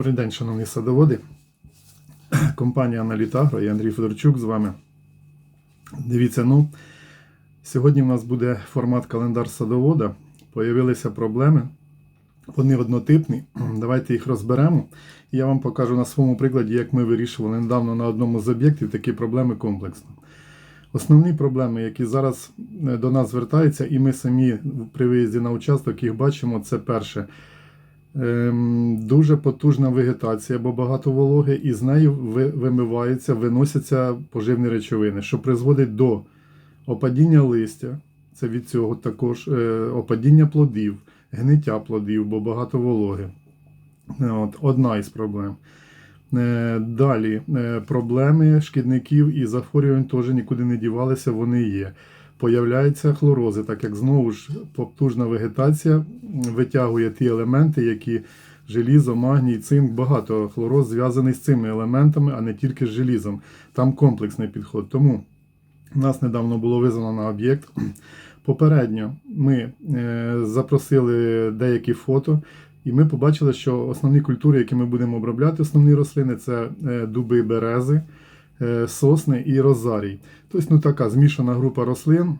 Добрий день, шановні садоводи. Компанія Аналітагро і Андрій Федорчук з вами. Дивіться, ну, сьогодні в нас буде формат календар садовода. Появилися проблеми. Вони однотипні. Давайте їх розберемо. Я вам покажу на своєму прикладі, як ми вирішували недавно на одному з об'єктів такі проблеми комплексно. Основні проблеми, які зараз е, до нас звертаються, і ми самі при виїзді на участок їх бачимо, це перше. Ем, Дуже потужна вегетація, бо багато вологи, і з нею ви- вимиваються, виносяться поживні речовини, що призводить до опадіння листя, це від цього також е, опадіння плодів, гниття плодів, бо багато вологи. От, одна із проблем. Е, Далі е, проблеми шкідників і захворювань теж нікуди не дівалися, вони є. Появляються хлорози, так як знову ж потужна вегетація витягує ті елементи, які желізо, магній, цинк, багато хлороз зв'язаний з цими елементами, а не тільки з желізом. Там комплексний підход. Тому нас недавно було визнано на об'єкт. Попередньо ми е, запросили деякі фото, і ми побачили, що основні культури, які ми будемо обробляти, основні рослини це е, дуби, берези, сосни і розарій. Тобто, ну така змішана група рослин.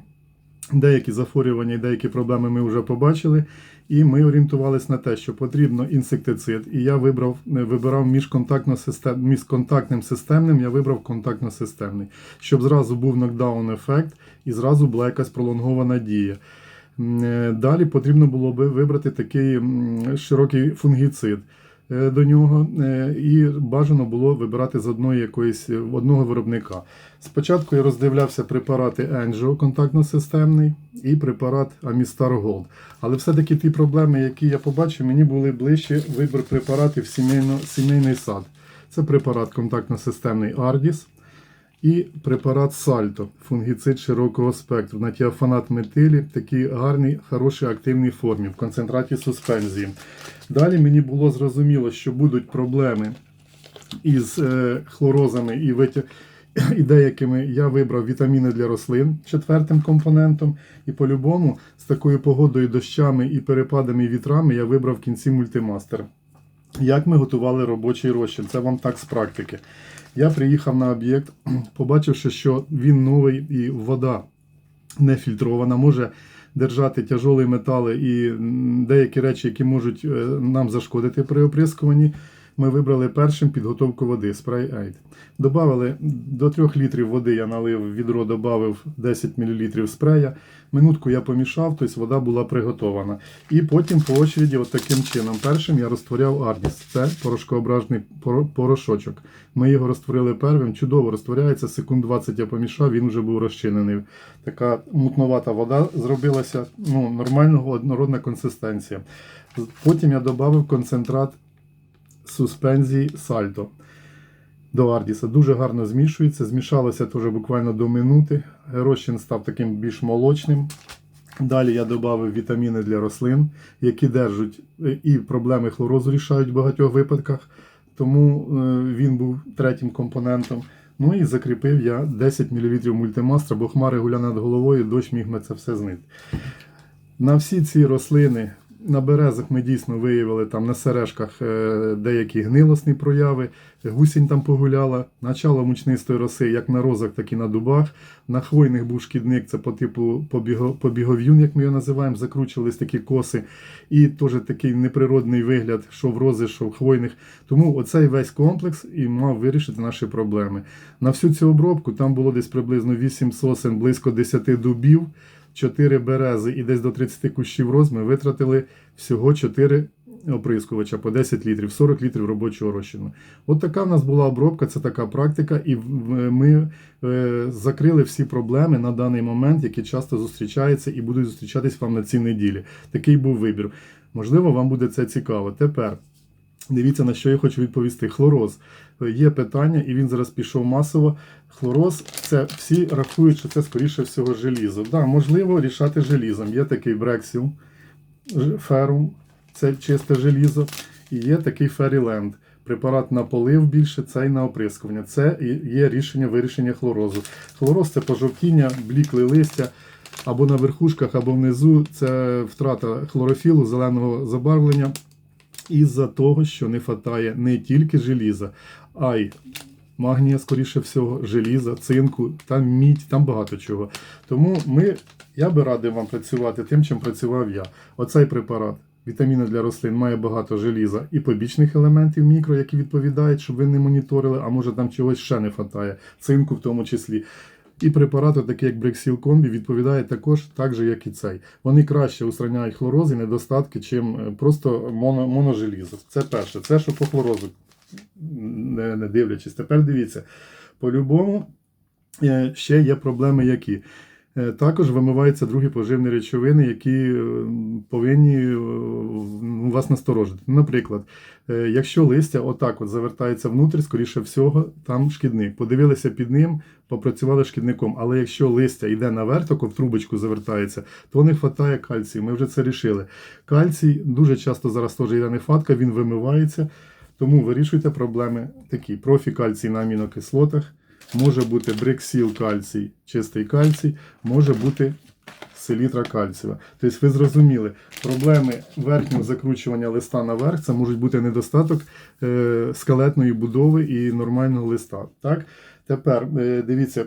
Деякі захворювання і деякі проблеми ми вже побачили, і ми орієнтувалися на те, що потрібно інсектицид. І я вибрав, е, вибирав міжконтактним системним, я вибрав контактно-системний, щоб зразу був нокдаун ефект і зразу була якась пролонгована дія. Е, Далі потрібно було би вибрати такий широкий фунгіцид е, до нього, е, і бажано було вибирати з одної якоїсь е, одного виробника. Спочатку я роздивлявся препарати Angio контактно-системний і препарат Amistar Gold. Але все-таки ті проблеми, які я побачив, мені були ближче вибір препаратів сімейно, сімейний сад. Це препарат контактно-системний Ardis і препарат Сальто, фунгіцид широкого спектру на тіафанат метилі, такий гарний, хорошій активній формі в концентраті суспензії. Далі мені було зрозуміло, що будуть проблеми із е, хлорозами і витя... і деякими я вибрав вітаміни для рослин четвертим компонентом. І по-любому з такою погодою, дощами і перепадами і вітрами я вибрав в кінці мультимастер. Як ми готували робочий розчин? Це вам так з практики. Я приїхав на об'єкт, побачивши, що він новий і вода не фільтрована, може держати тяжолі метали і деякі речі, які можуть е, нам зашкодити при оприскуванні. Ми вибрали першим підготовку води спрей Aid. Добавили до 3 літрів води, я налив відро, додав 10 мл спрея. Минутку я помішав, тобто вода була приготована. І потім по очереді, от таким чином, першим я розтворяв Ардіс. Це порошкоображний поро- порошочок. Ми його розтворили первим, чудово розтворяється, секунд 20 я помішав, він вже був розчинений. Така мутновата вода зробилася, ну, нормального однородна консистенція. Потім я додав концентрат суспензії сальто до Ардіса. Дуже гарно змішується. Змішалося теж буквально до минути. Розчин став таким більш молочним. Далі я додав вітаміни для рослин, які держать е, і проблеми хлорозу рішають в багатьох випадках. Тому е, він був третім компонентом. Ну і закріпив я 10 мл мультимастра, бо хмари гуля над головою, дощ міг ми це все знити. На всі ці рослини, на березах ми дійсно виявили там на сережках е, деякі гнилосні прояви, гусінь там погуляла, начало мучнистої роси, як на розах, так і на дубах. На хвойних був шкідник, це по типу побіго- побігов'юн, як ми його називаємо, закручувались такі коси. І теж такий неприродний вигляд, що в рози, що в хвойних. Тому оцей весь комплекс і мав вирішити наші проблеми. На всю цю обробку там було десь приблизно 8 сосен, близько 10 дубів. 4 берези і десь до 30 кущів роз ми витратили всього 4 оприскувача по 10 літрів, 40 літрів робочого розчину. От така в нас була обробка, це така практика, і ми е, закрили всі проблеми на даний момент, які часто зустрічаються і будуть зустрічатись вам на цій неділі. Такий був вибір. Можливо, вам буде це цікаво. Тепер. Дивіться, на що я хочу відповісти. Хлороз. Є питання, і він зараз пішов масово. Хлороз це всі рахують, що це скоріше всього желізо. Да, можливо, рішати желізом. Є такий брексіл, ж- ферум, це чисте желізо. І є такий феріленд. Препарат на полив більше, цей на оприскування. Це є рішення вирішення хлорозу. Хлороз це пожовтіння, блікле листя. Або на верхушках, або внизу це втрата хлорофілу, зеленого забарвлення. Із-за того, що не вистачає не тільки желіза, а й магнія, скоріше всього, желіза, цинку, там мідь, там багато чого. Тому ми, я би радив вам працювати тим, чим працював я. Оцей препарат. Вітаміни для рослин має багато желіза і побічних елементів мікро, які відповідають, щоб ви не моніторили, а може там чогось ще не вистачає, цинку в тому числі. І препарати, такі як Брексіл Комбі, відповідають також так же, як і цей. Вони краще устраняють хлороз і недостатки, чим е, просто моно, моножелізо. Це перше. Це що по хлорозу, не, не дивлячись. Тепер дивіться, по-любому е, ще є проблеми які. Е, Також вимиваються другі поживні речовини, які е, повинні е, вас насторожити. Наприклад, якщо листя отак от завертається внутрі, скоріше всього, там шкідник. Подивилися під ним, попрацювали шкідником. Але якщо листя йде наверх, тако в трубочку завертається, то не вистачає кальцію. Ми вже це рішили. Кальцій дуже часто зараз теж йде нехватка, він вимивається. Тому вирішуйте проблеми такі: профі кальцій на амінокислотах, може бути бриксіл кальцій, чистий кальцій, може бути селітра кальцієва. Тобто ви зрозуміли, проблеми верхнього закручування листа наверх це можуть бути недостаток е, скелетної будови і нормального листа. Так? Тепер е, дивіться,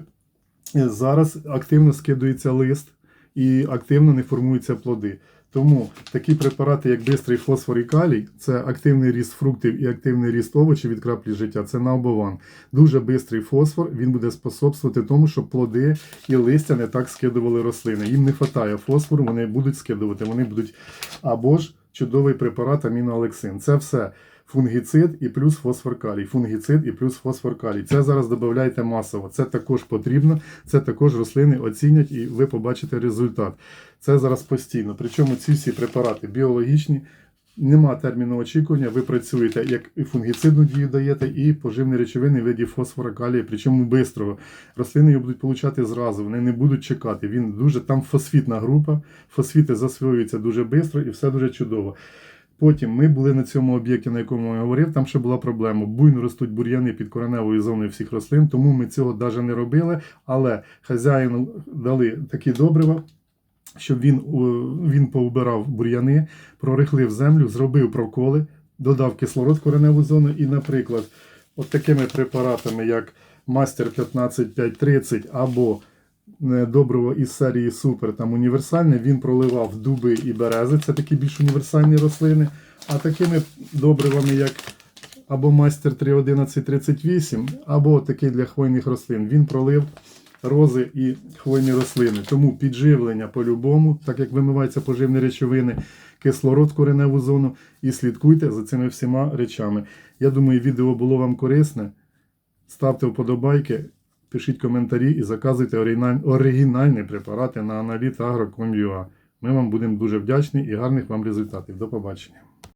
зараз активно скидується лист і активно не формуються плоди. Тому такі препарати, як бистрий фосфор і калій, це активний ріст фруктів і активний ріст овочів від краплі життя. Це наобован. Дуже бистрий фосфор він буде способствувати тому, щоб плоди і листя не так скидували рослини. Їм не вистачає фосфору, вони будуть скидувати. Вони будуть або ж чудовий препарат аміноалексин. Це все. Фунгіцид і плюс фосфор калій. Фунгіцид і плюс фосфор калій. Це зараз додавайте масово. Це також потрібно. Це також рослини оцінять і ви побачите результат. Це зараз постійно. Причому ці всі препарати біологічні, нема терміну очікування. Ви працюєте як і фунгіцидну дію даєте, і поживні речовини в виді фосфора калія, причому бистрого. Рослини його будуть получати зразу, вони не будуть чекати. Він дуже там фосфітна група, фосфіти засвоюються дуже швидко і все дуже чудово. Потім ми були на цьому об'єкті, на якому я говорив, там ще була проблема. Буйно ростуть бур'яни під кореневою зоною всіх рослин, тому ми цього навіть не робили. Але хазяїну дали такі добрива, щоб він, він поубирав бур'яни, прорихлив землю, зробив проколи, додав кислород кореневу зону і, наприклад, от такими препаратами, як Мастер 15530 або е, добриво із серії Супер, там універсальне, він проливав дуби і берези, це такі більш універсальні рослини. А такими добривами, як або Мастер 31138, або такий для хвойних рослин, він пролив рози і хвойні рослини. Тому підживлення по-любому, так як вимиваються поживні речовини, кислород кореневу зону, і слідкуйте за цими всіма речами. Я думаю, відео було вам корисне. Ставте вподобайки, пишіть коментарі і заказуйте оригінальні препарати на аналіт Агроком'юа. Ми вам будемо дуже вдячні і гарних вам результатів. До побачення.